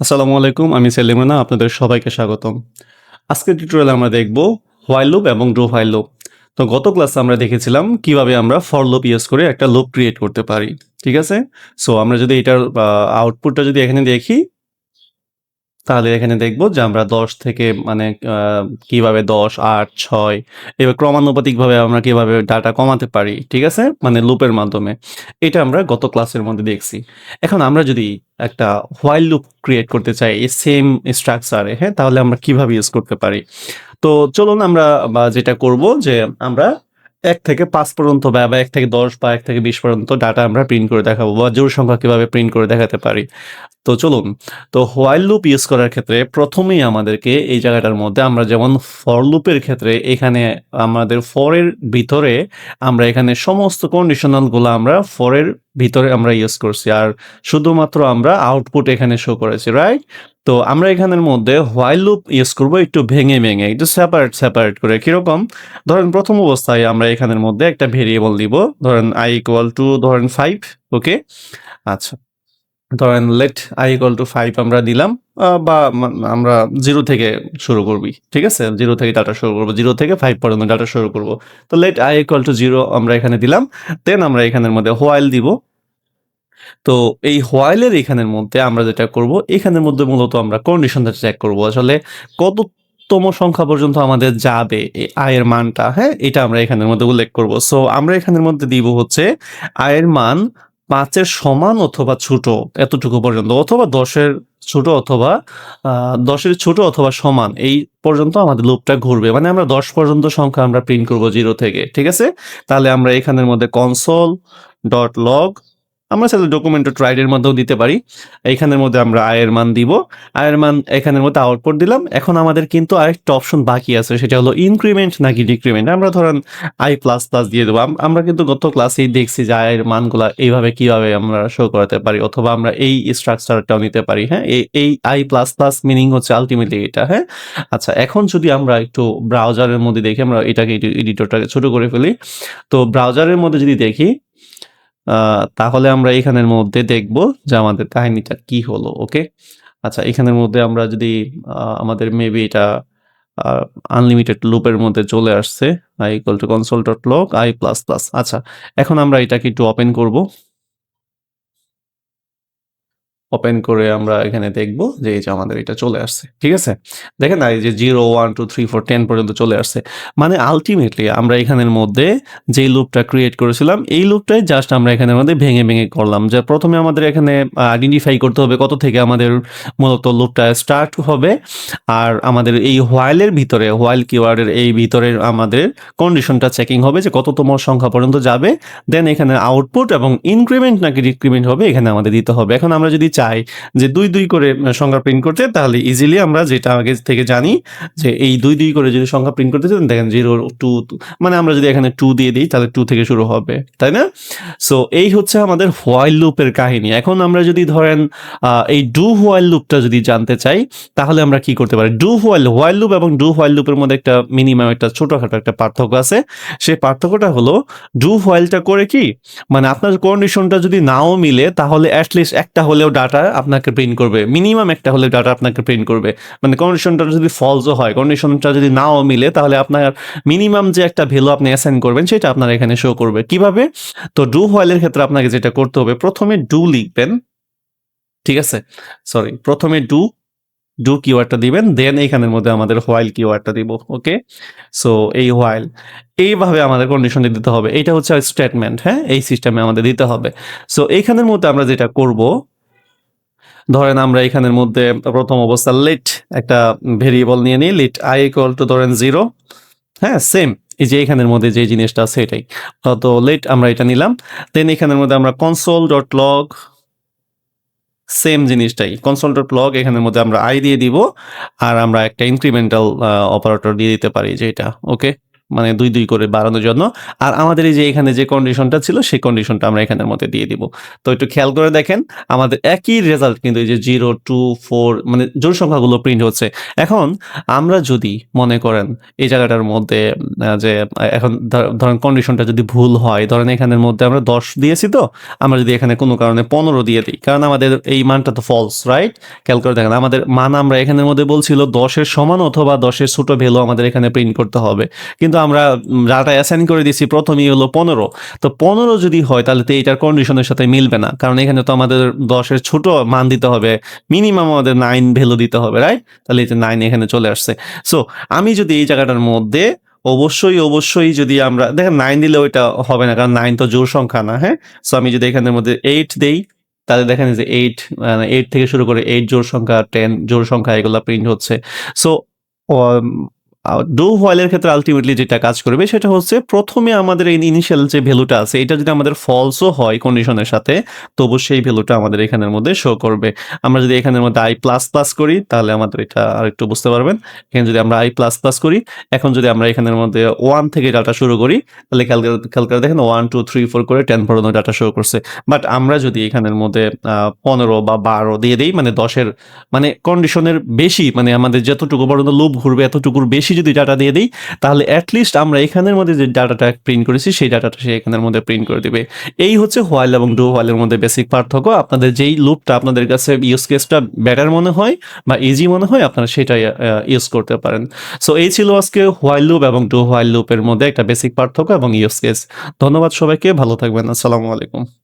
আসসালামু আলাইকুম, আমি সেলিমানা আপনাদের সবাইকে স্বাগতম। আজকের টিউটোরিয়ালে আমরা দেখব হোয়াইল লুপ এবং ডো হোয়াইল লুপ তো গত ক্লাসে আমরা দেখেছিলাম কীভাবে আমরা ফর লুপ ইউজ করে একটা লুপ ক্রিয়েট করতে পারি, ঠিক আছে? সো আমরা যদি এটার আউটপুটটা যদি এখানে দেখি তাহলে এখানে দেখব যে আমরা দশ থেকে মানে কীভাবে দশ, আট, ছয়, এবার ক্রমানুপাতিকভাবে আমরা কীভাবে ডাটা কমাতে পারি, ঠিক আছে? মানে লুপের মাধ্যমে। এটা আমরা গত ক্লাসের মধ্যে দেখছি। এখন আমরা যদি একটা হোয়াইল লুপ ক্রিয়েট করতে চাই, এই সেম স্ট্রাকচারে হ্যাঁ? তাহলে আমরা কীভাবে ইউজ করতে পারি? তো চলুন আমরা, বা যেটা করব যে আমরা এক থেকে পাঁচ পর্যন্ত বা এক থেকে দশ বা, এক থেকে বিশ পর্যন্ত ডাটা আমরা প্রিন্ট করে দেখাবো বা জোর সংখ্যা কীভাবে প্রিন্ট করে দেখাতে পারি। তো চলুন, তো হোয়াইল লুপ ইউজ করার ক্ষেত্রে প্রথমেই আমাদেরকে এই জায়গাটার মধ্যে আমরা যেমন ফর লুপের ক্ষেত্রে এখানে আমাদের ফরের ভিতরে আমরা এখানে সমস্ত কন্ডিশনালগুলো আমরা ফরের ভিতরে আমরা ইউজ করছি। আর শুধুমাত্র আমরা আউটপুট এখানে শো করেছি রাইট তো আমরা এখানের মধ্যে হোয়াইল লুপ ইউজ করব, একটু ভেঙে ভেঙে, একটু সেপারেট সেপারেট করে। কীরকম? ধরেন প্রথম অবস্থায় আমরা এখানের মধ্যে একটা ভেরিয়েবল দিব ধরেন আই ইকুয়াল টু ধরেন ফাইভ ওকে আচ্ছা। ধরেন let I equal to five আমরা দিলাম বা আমরা জিরো থেকে শুরু করবি, ঠিক আছে? জিরো থেকে ডাটা শুরু করব জিরো থেকে ফাইভ পর্যন্ত ডাটা শুরু করব। তো let I equal to zero আমরা এখানে দিলাম দেন আমরা এখানের মধ্যে হোয়াইল দিব। তো এই হোয়াইলের এখানের মধ্যে আমরা যেটা করব, এখানের মধ্যে মূলত আমরা কন্ডিশনটা চেক করব। আসলে কত তম সংখ্যা পর্যন্ত আমাদের যাবে এই আয়ের মানটা হ্যাঁ? এটা আমরা এখানের মধ্যে উল্লেখ করব। সো আমরা এখানের মধ্যে দিব হচ্ছে আয়ের মান পাঁচের সমান অথবা ছোট এতটুকু পর্যন্ত, অথবা দশের ছোট অথবা দশের ছোট অথবা সমান, এই পর্যন্ত আমাদের লুপটা ঘুরবে। মানে আমরা দশ পর্যন্ত সংখ্যা আমরা প্রিন্ট করব জিরো থেকে, ঠিক আছে? তাহলে আমরা এখানের মধ্যে কনসোল ডট লগ আমরা সেটা ডকুমেন্ট ট্রাইডের মধ্যেও দিতে পারি। এখানের মধ্যে আমরা আয়ের মান দিব। আয়ের মান এখানের মধ্যে আউটপুট দিলাম। এখন আমাদের কিন্তু আরেকটা অপশন বাকি আছে, সেটা হলো ইনক্রিমেন্ট নাকি ডিক্রিমেন্ট আমরা ধরেন আই প্লাস প্লাস দিয়ে দেবো। আমরা কিন্তু গত ক্লাসেই দেখছি যে আয়ের মানগুলা এইভাবে কীভাবে আমরা শো করাতে পারি, অথবা আমরা এই স্ট্রাকচারটাও নিতে পারি হ্যাঁ? এই আই প্লাস প্লাস মিনিং হচ্ছে আলটিমেটলি এটা হ্যাঁ? আচ্ছা এখন যদি আমরা একটু ব্রাউজারের মধ্যে দেখি, আমরা এটাকে এডিটরটাকে ছোট করে ফেলি। তো ব্রাউজারের মধ্যে যদি দেখি তাহলে আমরা এখানের মধ্যে দেখব যে আমাদের কাহিনীটা কি হলো, ওকে? আচ্ছা এখানের মধ্যে আমরা যদি আমাদের মেবি এটা আনলিমিটেড লুপের মধ্যে চলে আসছে I equal to console dot I plus plus আচ্ছা এখন আমরা এটাকে একটু ওপেন করব। ওপেন করে আমরা এখানে দেখব যে এই যে আমাদের এটা চলে আসছে, ঠিক আছে? দেখেন না, এই যে zero one two three four ten পর্যন্ত চলে আসছে। মানে আলটিমেটলি আমরা এখানের মধ্যে যেই লুপটা ক্রিয়েট করেছিলাম, এই লুপটাই জাস্ট আমরা এখানের মধ্যে ভেঙে ভেঙে করলাম। যে প্রথমে আমাদের এখানে আইডেন্টিফাই করতে হবে কত থেকে আমাদের মূলত লুপটা স্টার্ট হবে। আর আমাদের এই হোয়াইলের ভিতরে হোয়াইল কিওয়ার্ডের এই ভিতরে আমাদের কন্ডিশনটা চেকিং হবে যে কততম সংখ্যা পর্যন্ত যাবে। দেন এখানে আউটপুট এবং ইনক্রিমেন্ট নাকি ডিক্রিমেন্ট হবে, এখানে আমাদের দিতে হবে। এখন আমরা যদি চাই যে দুই দুই করে সংখ্যা প্রিন্ট করতে, তাহলে ইজিলি আমরা যেটা আগে থেকে জানি যে এই দুই দুই করে যদি সংখ্যা প্রিন্ট করতে চান, দেখেন জিরো টু মানে আমরা যদি এখানে টু দিয়ে দিই, তাহলে টু থেকে শুরু হবে, তাই না? সো এই হচ্ছে আমাদের হোয়াইল লুপের কাহিনী। এখন আমরা যদি ধরেন এই ডু হোয়াইল লুপটা যদি জানতে চাই, তাহলে আমরা কি করতে পারি? ডু হোয়াইল হোয়াইল লুপ এবং ডু হোয়াইল লুপের মধ্যে একটা মিনিমাম একটা ছোটখাটো একটা পার্থক্য আছে। সেই পার্থক্যটা হলো ডু হোয়াইলটা করে কি? মানে আপনার কন্ডিশনটা যদি নাও মিলে, তাহলে অ্যাটলিস্ট একটা হলেও ডাটা আপনাকে প্রিন্ট করবে। মিনিমাম একটা হলে ডাটা আপনাকে প্রিন্ট করবে। মানে কন্ডিশনটা যদি ফলসও হয় কন্ডিশনটা যদি নাও মিলে, তাহলে আপনার মিনিমাম যে একটা ভ্যালু আপনি অ্যাসাইন করবেন, সেটা আপনার এখানে শো করবে। কীভাবে? তো ডু হোয়াইলের ক্ষেত্রে আপনাকে যেটা করতে হবে, প্রথমে ডু লিখবেন। ঠিক আছে? সরি প্রথমে ডু ডু কিওয়ার্ডটা দিবেন দেন এইখানের মধ্যে আমাদের হোয়াইল কিওয়ার্ডটা দিব ওকে সো এই হোয়াইল এইভাবে আমাদের কন্ডিশনে দিতে হবে। এটা হচ্ছে স্টেটমেন্ট হ্যাঁ? এই সিস্টেমে আমাদের দিতে হবে। সো এইখানের মধ্যে আমরা যেটা করব ধরেন আমরা এখানের মধ্যে প্রথম অবস্থা লেট একটা ভেরিয়েবল নিয়ে নিই লিট আই ইকুয়াল টু ধরেন জিরো হ্যাঁ সেম এই যে এখানের মধ্যে যে জিনিসটা আছে এটাই। তো লেট আমরা এটা নিলাম। দেন এখানের মধ্যে আমরা কনসোল ডট লগ সেম জিনিসটাই। কনসোল ডট লগ এখানের মধ্যে আমরা আই দিয়ে দিব, আর আমরা একটা ইনক্রিমেন্টাল অপারেটর দিয়ে দিতে পারি যে এটা। ওকে মানে দুই দুই করে বাড়ানোর জন্য। আর আমাদের এই যে এখানে যে কন্ডিশনটা ছিল, সেই কন্ডিশনটা আমরা এখানের মধ্যে দিয়ে দিব। তো একটু খেয়াল করে দেখেন, আমাদের একই রেজাল্ট কিন্তু এই যে জিরো টু ফোর মানে জোর সংখ্যাগুলো প্রিন্ট হচ্ছে। এখন আমরা যদি মনে করেন এই জায়গাটার মধ্যে যে, এখন ধরেন কন্ডিশনটা যদি ভুল হয়, ধরেন এখানের মধ্যে আমরা দশ দিয়েছি তো, আমরা যদি এখানে কোনো কারণে পনেরো দিয়ে দিই, কারণ আমাদের এই মানটা তো ফলস রাইট খেয়াল করে দেখেন, আমাদের মান আমরা এখানের মধ্যে বলছিল দশের সমান অথবা দশের ছোট ভ্যালু আমাদের এখানে প্রিন্ট করতে হবে। কিন্তু আমরা ডাটা অ্যাসাইন করে দিছি প্রথমেই হলো পনেরো। তো পনেরো যদি হয়, তাহলে তো এইটার কন্ডিশনের সাথে মিলবে না। কারণ এখানে তো আমাদের দশের ছোট মান দিতে হবে মিনিমাম আমাদের নাইন ভ্যালু দিতে হবে রাইট তাহলে এই যে নাইন এখানে চলে আসছে। সো আমি যদি এই জায়গাটার মধ্যে অবশ্যই অবশ্যই যদি আমরা, দেখেন নাইন দিলে ওইটা হবে না, কারণ নাইন তো জোর সংখ্যা না হ্যাঁ? সো আমি যদি এখানের মধ্যে এইট দেই, তাহলে দেখেন যে এইট এইট থেকে শুরু করে এইট জোর সংখ্যা টেন জোর সংখ্যা, এগুলো প্রিন্ট হচ্ছে। সো ডো হোয়াইলের ক্ষেত্রে আলটিমেটলি যেটা কাজ করবে সেটা হচ্ছে প্রথমে আমাদের এই ইনিশিয়াল যে ভ্যালুটা আছে, এটা যদি আমাদের ফলসও হয় কন্ডিশনের সাথে, তবু সেই ভ্যালুটা আমাদের এখানের মধ্যে শো করবে। আমরা যদি এখানের মধ্যে আই প্লাস প্লাস করি, তাহলে আমাদের এটা আর একটু বুঝতে পারবেন। এখানে যদি আমরা আই প্লাস প্লাস করি, এখন যদি আমরা এখানের মধ্যে ওয়ান থেকে ডাটা শুরু করি, তাহলে খেয়াল করে- দেখেন ওয়ান টু থ্রি ফোর করে টেন পর্যন্ত ডাটা শো করছে। বাট আমরা যদি এখানের মধ্যে পনেরো বা বারো দিয়ে দিই মানে দশের মানে কন্ডিশনের বেশি মানে আমাদের যতটুকু পর্যন্ত লুপ ঘুরবে, এতটুকুর বেশি যদি ডাটা দিয়ে দিই, তাহলে অ্যাটলিস্ট আমরা এখানের মধ্যে যে ডাটাটা প্রিন্ট করেছি, সেই ডাটাটা সে এখানের মধ্যে প্রিন্ট করে দিবে। এই হচ্ছে হোয়াইল এবং ডু হোয়াইলের মধ্যে বেসিক পার্থক্য। আপনাদের যেই লুপটা আপনাদের কাছে ইউজ কেসটা বেটার মনে হয় বা ইজি মনে হয়, আপনারা সেটাই ইউজ করতে পারেন। সো এই ছিল আজকে হোয়াইল লুপ এবং ডু হোয়াইল লুপের মধ্যে একটা বেসিক পার্থক্য এবং ইউজ কেস ধন্যবাদ সবাইকে, ভালো থাকবেন। আসসালামু আলাইকুম।